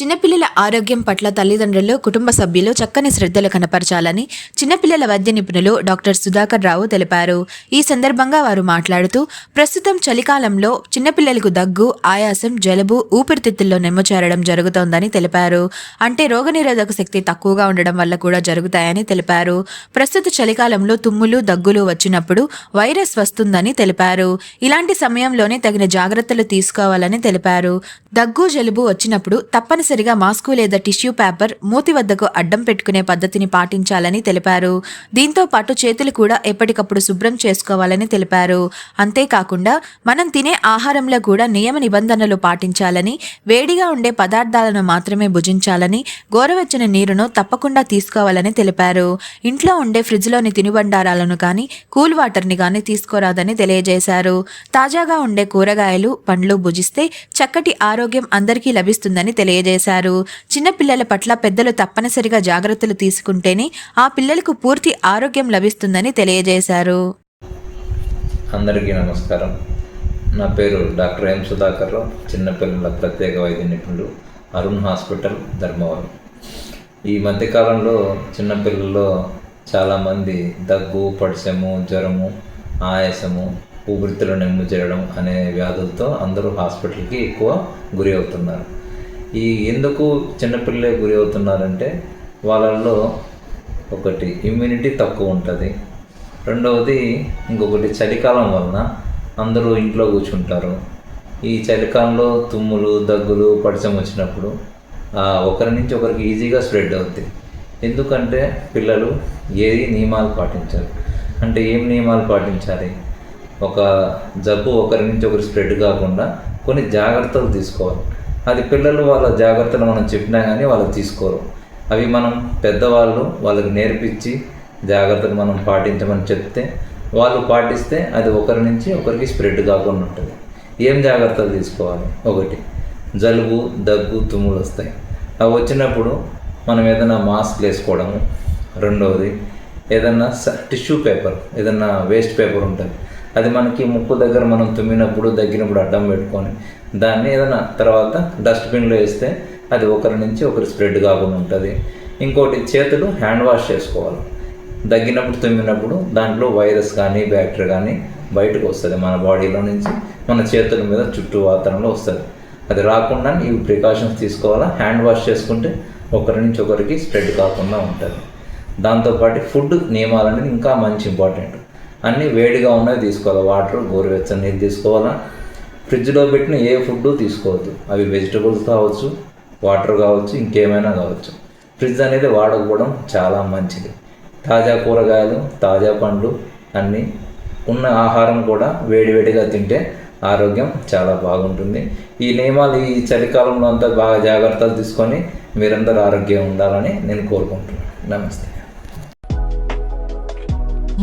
చిన్నపిల్లల ఆరోగ్యం పట్ల తల్లిదండ్రులు కుటుంబ సభ్యులు చక్కని శ్రద్ధలు కనపరచాలని చిన్నపిల్లల వైద్య నిపుణులు డాక్టర్ సుధాకర్ రావు తెలిపారు. ఈ సందర్భంగా వారు మాట్లాడుతూ ప్రస్తుతం చలికాలంలో చిన్నపిల్లలకు దగ్గు ఆయాసం జలుబు ఊపిరితిత్తుల్లో నెమ్మచేరడం జరుగుతోందని తెలిపారు. అంటే రోగనిరోధక శక్తి తక్కువగా ఉండడం వల్ల కూడా జరుగుతాయని తెలిపారు. ప్రస్తుత చలికాలంలో తుమ్ములు దగ్గులు వచ్చినప్పుడు వైరస్ వస్తుందని తెలిపారు. ఇలాంటి సమయంలోనే తగిన జాగ్రత్తలు తీసుకోవాలని తెలిపారు. దగ్గు జలుబు వచ్చినప్పుడు తప్పని తప్పనిసరిగా మాస్కు లేదా టిష్యూ పేపర్ మూతి వద్దకు అడ్డం పెట్టుకునే పద్ధతిని పాటించాలని తెలిపారు. దీంతో పాటు చేతులు కూడా ఎప్పటికప్పుడు శుభ్రం చేసుకోవాలని తెలిపారు. అంతేకాకుండా మనం తినే ఆహారంలో కూడా నియమ నిబంధనలు పాటించాలని వేడిగా ఉండే పదార్థాలను మాత్రమే భుజించాలని గోరవెచ్చని నీరును తప్పకుండా తీసుకోవాలని తెలిపారు. ఇంట్లో ఉండే ఫ్రిడ్జ్లోని తినుబండారాలను కానీ కూల్ వాటర్ని కానీ తీసుకోరాదని తెలియజేశారు. తాజాగా ఉండే కూరగాయలు పండ్లు భుజిస్తే చక్కటి ఆరోగ్యం అందరికీ లభిస్తుందని తెలియజేశారు. చిన్నపిల్లల పట్ల పెద్దలు తప్పనిసరిగా జాగ్రత్తలు తీసుకుంటేనే ఆ పిల్లలకు పూర్తి ఆరోగ్యం లభిస్తుందని తెలియజేశారు. అందరికీ నమస్కారం. నా పేరు డాక్టర్ ఎం సుధాకర్ రావు. చిన్నపిల్లల ప్రత్యేక వైద్య నిపుణులు అరుణ్ హాస్పిటల్ ధర్మవరం. ఈ మధ్యకాలంలో చిన్నపిల్లల్లో చాలామంది దగ్గు పడిసెము జ్వరము ఆయాసము ఊపిరితిత్తులు నెమ్ము చేయడం అనే వ్యాధులతో అందరూ హాస్పిటల్కి ఎక్కువ గురి అవుతున్నారు. ఈ ఎందుకు చిన్నపిల్లలే గురి అవుతున్నారంటే వాళ్ళల్లో ఒకటి ఇమ్యూనిటీ తక్కువ ఉంటుంది. రెండవది ఇంకొకటి చలికాలం వలన అందరూ ఇంట్లో కూర్చుంటారు. ఈ చలికాలంలో తుమ్ములు దగ్గులు పడిచం వచ్చినప్పుడు ఒకరి నుంచి ఒకరికి ఈజీగా స్ప్రెడ్ అవుద్ది. ఎందుకంటే పిల్లలు ఏది నియమాలు పాటించారు. అంటే ఏం నియమాలు పాటించాలి? ఒక జబ్బు ఒకరి నుంచి ఒకరు స్ప్రెడ్ కాకుండా కొన్ని జాగ్రత్తలు తీసుకోవాలి. అది పిల్లలు వాళ్ళ జాగ్రత్తలు మనం చెప్పినా కానీ వాళ్ళు తీసుకోరు. అవి మనం పెద్దవాళ్ళు వాళ్ళకి నేర్పించి జాగ్రత్తలు మనం పాటించమని చెప్తే వాళ్ళు పాటిస్తే అది ఒకరి నుంచి ఒకరికి స్ప్రెడ్ కాకుండా ఉంటుంది. ఏం జాగ్రత్తలు తీసుకోవాలి? ఒకటి జలుబు దగ్గు తుమ్ములు వస్తాయి. అవి వచ్చినప్పుడు మనం ఏదైనా మాస్క్ వేసుకోవడము. రెండవది ఏదన్నా టిష్యూ పేపర్ ఏదన్నా వేస్ట్ పేపర్ ఉంటుంది. అది మనకి ముక్కు దగ్గర మనం తుమ్మినప్పుడు దగ్గినప్పుడు అడ్డం పెట్టుకొని దాన్ని ఏదైనా తర్వాత డస్ట్బిన్లో వేస్తే అది ఒకరి నుంచి ఒకరు స్ప్రెడ్ కాకుండా ఉంటుంది. ఇంకోటి చేతులు హ్యాండ్ వాష్ చేసుకోవాలి. దగ్గినప్పుడు తుమ్మినప్పుడు దాంట్లో వైరస్ కానీ బ్యాక్టీరియా కానీ బయటకు వస్తుంది. మన బాడీలో నుంచి మన చేతుల మీద చుట్టూ వాతావరణంలో వస్తుంది. అది రాకుండా ఇవి ప్రికాషన్స్ తీసుకోవాలా? హ్యాండ్ వాష్ చేసుకుంటే ఒకరి నుంచి ఒకరికి స్ప్రెడ్ కాకుండా ఉంటుంది. దాంతోపాటు ఫుడ్ నియమాలు అనేది ఇంకా మంచి ఇంపార్టెంట్ అన్నీ వేడిగా ఉన్నవి తీసుకోవాలి. వాటర్ గోరువెచ్చని నీరు తీసుకోవాలా? ఫ్రిడ్జ్లో పెట్టిన ఏ ఫుడ్ తీసుకోవద్దు. అవి వెజిటబుల్స్ కావచ్చు వాటర్ కావచ్చు ఇంకేమైనా కావచ్చు. ఫ్రిడ్జ్ అనేది వాడకపోవడం చాలా మంచిది. తాజా కూరగాయలు తాజా పండ్లు అన్నీ ఉన్న ఆహారం కూడా వేడివేడిగా తింటే ఆరోగ్యం చాలా బాగుంటుంది. ఈ నియమాలు ఈ చలికాలంలో అంతా బాగా జాగ్రత్తలు తీసుకొని మీరందరూ ఆరోగ్యం ఉండాలని నేను కోరుకుంటున్నాను. నమస్తే.